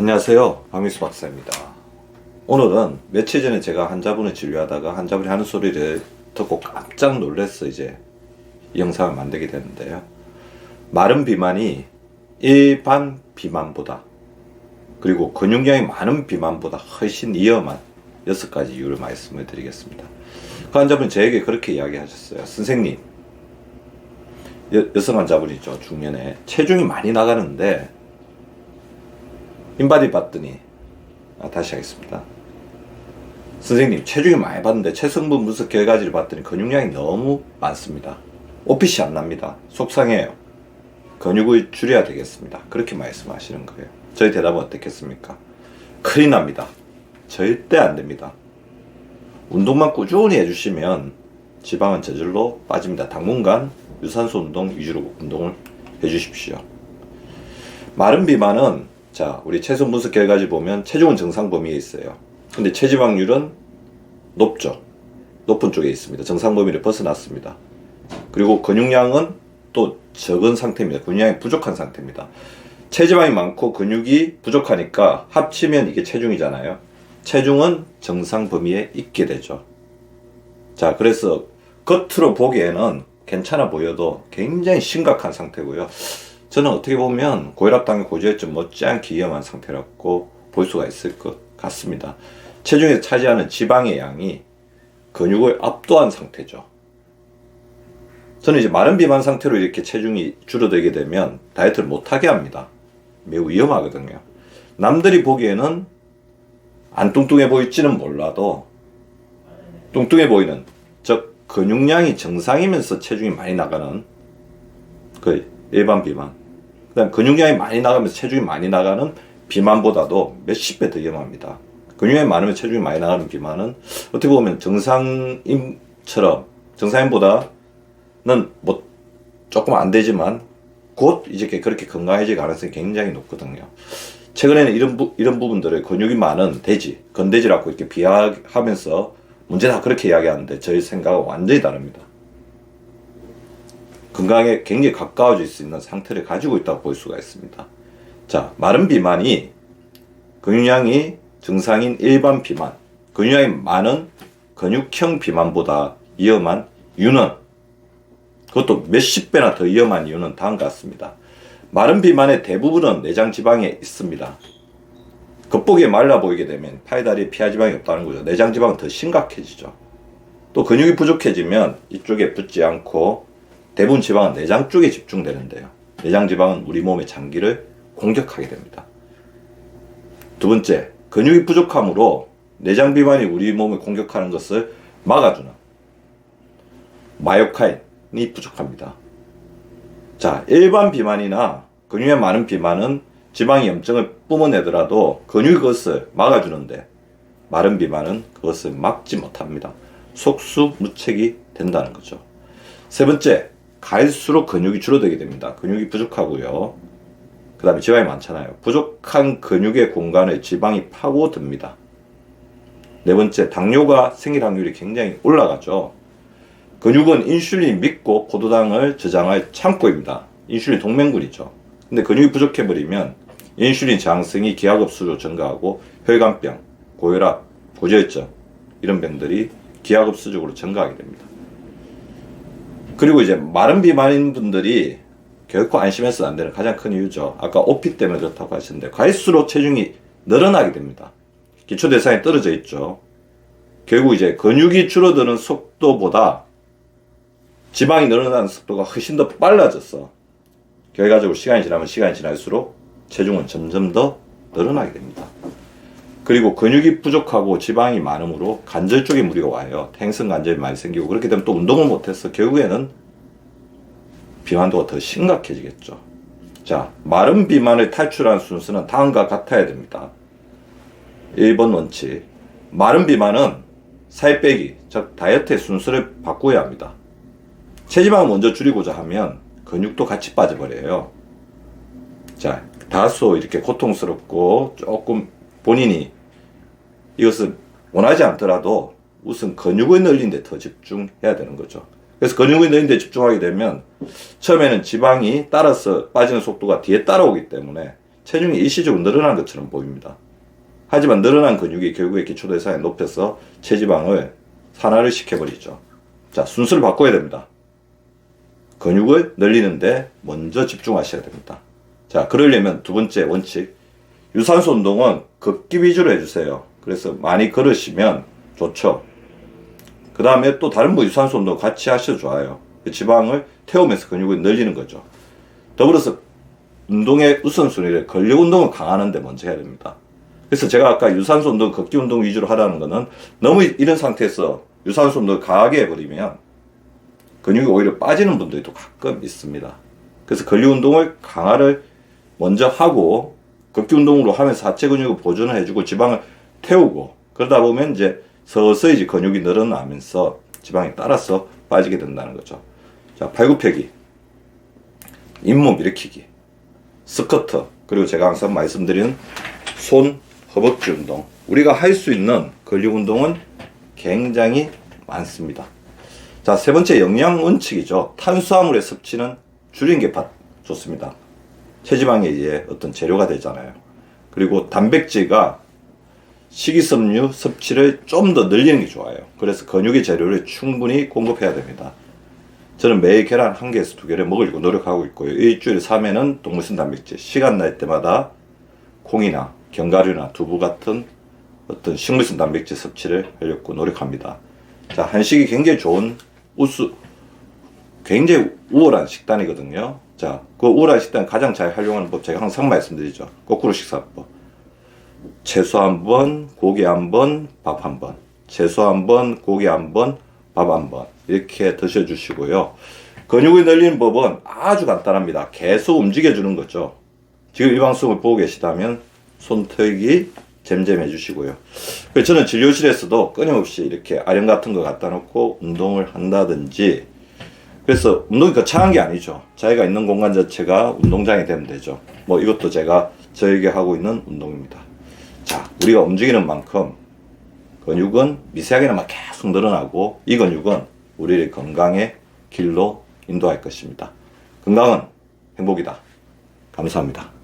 안녕하세요. 박미수 박사입니다. 오늘은 며칠 전에 제가 환자분을 진료하다가 환자분이 하는 소리를 듣고 깜짝 놀라서 이제 이 영상을 만들게 됐는데요. 마른 비만이 일반 비만보다 그리고 근육량이 많은 비만보다 훨씬 위험한 여섯 가지 이유를 말씀을 드리겠습니다. 그 환자분이 저에게 그렇게 이야기하셨어요. 선생님, 여, 여성 환자분이죠. 중년에 체중이 많이 나가는데 인바디 봤더니 아, 다시 하겠습니다. 선생님 체중이 많이 봤는데 체성분 분석 결과지를 봤더니 근육량이 너무 많습니다. 오핏이 안 납니다. 속상해요. 근육을 줄여야 되겠습니다. 그렇게 말씀하시는 거예요. 저희 대답은 어떻겠습니까? 큰일 납니다. 절대 안 됩니다. 운동만 꾸준히 해주시면 지방은 저절로 빠집니다. 당분간 유산소 운동 위주로 운동을 해주십시오. 마른 비만은 자 우리 체중 분석 결과지 보면 체중은 정상 범위에 있어요. 근데 체지방률은 높죠. 높은 쪽에 있습니다. 정상 범위를 벗어났습니다. 그리고 근육량은 또 적은 상태입니다. 근육량이 부족한 상태입니다. 체지방이 많고 근육이 부족하니까 합치면 이게 체중이잖아요. 체중은 정상 범위에 있게 되죠. 자, 그래서 겉으로 보기에는 괜찮아 보여도 굉장히 심각한 상태고요. 저는 어떻게 보면 고혈압당의 고지혈증 못지않게 위험한 상태라고 볼 수가 있을 것 같습니다. 체중에서 차지하는 지방의 양이 근육을 압도한 상태죠. 저는 이제 마른 비만 상태로 이렇게 체중이 줄어들게 되면 다이어트를 못하게 합니다. 매우 위험하거든요. 남들이 보기에는 안 뚱뚱해 보일지는 몰라도 뚱뚱해 보이는 즉 근육량이 정상이면서 체중이 많이 나가는 그 일반 비만 그다음 근육량이 많이 나가면서 체중이 많이 나가는 비만보다도 몇십 배 더 위험합니다. 근육량이 많으면 체중이 많이 나가는 비만은 어떻게 보면 정상인처럼 정상인보다는 뭐 조금 안 되지만 곧 이제 그렇게 건강해질 가능성이 굉장히 높거든요. 최근에는 이런 부, 이런 부분들을 근육이 많은 돼지, 건돼지라고 이렇게 비하하면서 문제다 그렇게 이야기하는데 저희 생각은 완전히 다릅니다. 건강에 굉장히 가까워질 수 있는 상태를 가지고 있다고 볼 수가 있습니다. 자, 마른 비만이 근육량이 정상인 일반 비만, 근육량이 많은 근육형 비만보다 위험한 이유는 그것도 몇십 배나 더 위험한 이유는 다음과 같습니다. 마른 비만의 대부분은 내장 지방에 있습니다. 겉보기에 말라 보이게 되면 팔다리에 피하 지방이 없다는 거죠. 내장 지방은 더 심각해지죠. 또 근육이 부족해지면 이쪽에 붙지 않고 대부분 지방은 내장 쪽에 집중되는데요. 내장 지방은 우리 몸의 장기를 공격하게 됩니다. 두 번째, 근육이 부족함으로 내장 비만이 우리 몸을 공격하는 것을 막아주는 마요카인이 부족합니다. 자, 일반 비만이나 근육이 많은 비만은 지방이 염증을 뿜어내더라도 근육이 그것을 막아주는데 마른 비만은 그것을 막지 못합니다. 속수무책이 된다는 거죠. 세 번째, 갈수록 근육이 줄어들게 됩니다. 근육이 부족하고요. 그 다음에 지방이 많잖아요. 부족한 근육의 공간에 지방이 파고듭니다. 네 번째, 당뇨가 생길 확률이 굉장히 올라가죠. 근육은 인슐린 믿고 포도당을 저장할 창고입니다. 인슐린 동맹군이죠. 근데 근육이 부족해버리면 인슐린 저항성이 기하급수로 증가하고 혈관병, 고혈압, 고지혈증 이런 병들이 기하급수적으로 증가하게 됩니다. 그리고 이제 마른 비만인 분들이 결코 안심해서 안 되는 가장 큰 이유죠. 아까 오피 때문에 그렇다고 하셨는데 갈수록 체중이 늘어나게 됩니다. 기초 대사에 떨어져 있죠. 결국 이제 근육이 줄어드는 속도보다 지방이 늘어나는 속도가 훨씬 더 빨라졌어. 결과적으로 시간이 지나면 시간이 지날수록 체중은 점점 더 늘어나게 됩니다. 그리고 근육이 부족하고 지방이 많으므로 관절 쪽에 무리가 와요. 행성 관절이 많이 생기고 그렇게 되면 또 운동을 못해서 결국에는 비만도가 더 심각해지겠죠. 자, 마른 비만을 탈출하는 순서는 다음과 같아야 됩니다. 1번 원칙. 마른 비만은 살 빼기, 즉 다이어트의 순서를 바꿔야 합니다. 체지방을 먼저 줄이고자 하면 근육도 같이 빠져버려요. 자, 다소 이렇게 고통스럽고 조금 본인이 이것을 원하지 않더라도 우선 근육을 늘린 데 더 집중해야 되는 거죠. 그래서 근육을 늘린 데 집중하게 되면 처음에는 지방이 따라서 빠지는 속도가 뒤에 따라오기 때문에 체중이 일시적으로 늘어난 것처럼 보입니다. 하지만 늘어난 근육이 결국에 기초대사에 높여서 체지방을 산화를 시켜버리죠. 자, 순서를 바꿔야 됩니다. 근육을 늘리는데 먼저 집중하셔야 됩니다. 자, 그러려면 두 번째 원칙. 유산소 운동은 걷기 위주로 해주세요. 그래서 많이 걸으시면 좋죠. 그 다음에 또 다른 뭐 유산소 운동 같이 하셔도 좋아요. 그 지방을 태우면서 근육을 늘리는 거죠. 더불어서 운동의 우선순위를 근력 운동을 강화하는데 먼저 해야 됩니다. 그래서 제가 아까 유산소 운동, 걷기 운동 위주로 하라는 거는 너무 이런 상태에서 유산소 운동을 강하게 해버리면 근육이 오히려 빠지는 분들이 또 가끔 있습니다. 그래서 근력 운동을 강화를 먼저 하고 걷기 운동으로 하면서 하체 근육을 보존을 해주고 지방을 태우고 그러다 보면 이제 서서히 이제 근육이 늘어나면서 지방이 따라서 빠지게 된다는 거죠. 자, 팔굽혀기, 잇몸 일으키기, 스쿼트, 그리고 제가 항상 말씀드리는 손 허벅지 운동. 우리가 할 수 있는 근력 운동은 굉장히 많습니다. 자, 세 번째 영양 원칙이죠. 탄수화물의 섭취는 줄이는 게 바- 좋습니다. 체지방의 이제 어떤 재료가 되잖아요. 그리고 단백질과 식이섬유 섭취를 좀 더 늘리는 게 좋아요. 그래서 근육의 재료를 충분히 공급해야 됩니다. 저는 매일 계란 한 개에서 두 개를 먹으려고 노력하고 있고요. 일주일에 3회는 동물성 단백질, 시간 날 때마다 콩이나 견과류나 두부 같은 어떤 식물성 단백질 섭취를 하려고 노력합니다. 자, 한식이 굉장히 좋은 우수, 굉장히 우월한 식단이거든요. 자, 그 우월한 식단 가장 잘 활용하는 법 제가 항상 말씀드리죠. 거꾸로 식사법. 채소 한 번, 고기 한 번, 밥 한 번. 채소 한 번, 고기 한 번, 밥 한 번. 이렇게 드셔주시고요. 근육을 늘리는 법은 아주 간단합니다. 계속 움직여주는 거죠. 지금 이 방송을 보고 계시다면 손털기 잼잼 해 주시고요. 그래서 저는 진료실에서도 끊임없이 이렇게 아령 같은 거 갖다 놓고 운동을 한다든지 그래서 운동이 거창한 게 아니죠. 자기가 있는 공간 자체가 운동장이 되면 되죠. 뭐 이것도 제가 저에게 하고 있는 운동입니다. 자, 우리가 움직이는 만큼 근육은 미세하게나마 계속 늘어나고 이 근육은 우리를 건강의 길로 인도할 것입니다. 건강은 행복이다. 감사합니다.